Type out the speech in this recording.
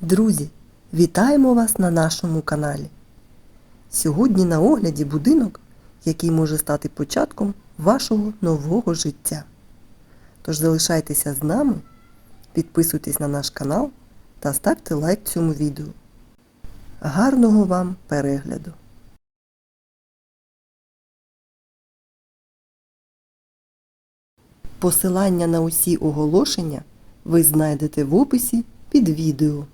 Друзі, вітаємо вас на нашому каналі. Сьогодні на огляді будинок, який може стати початком вашого нового життя. Тож залишайтеся з нами, підписуйтесь на наш канал та ставте лайк цьому відео. Гарного вам перегляду! Посилання на усі оголошення ви знайдете в описі під відео.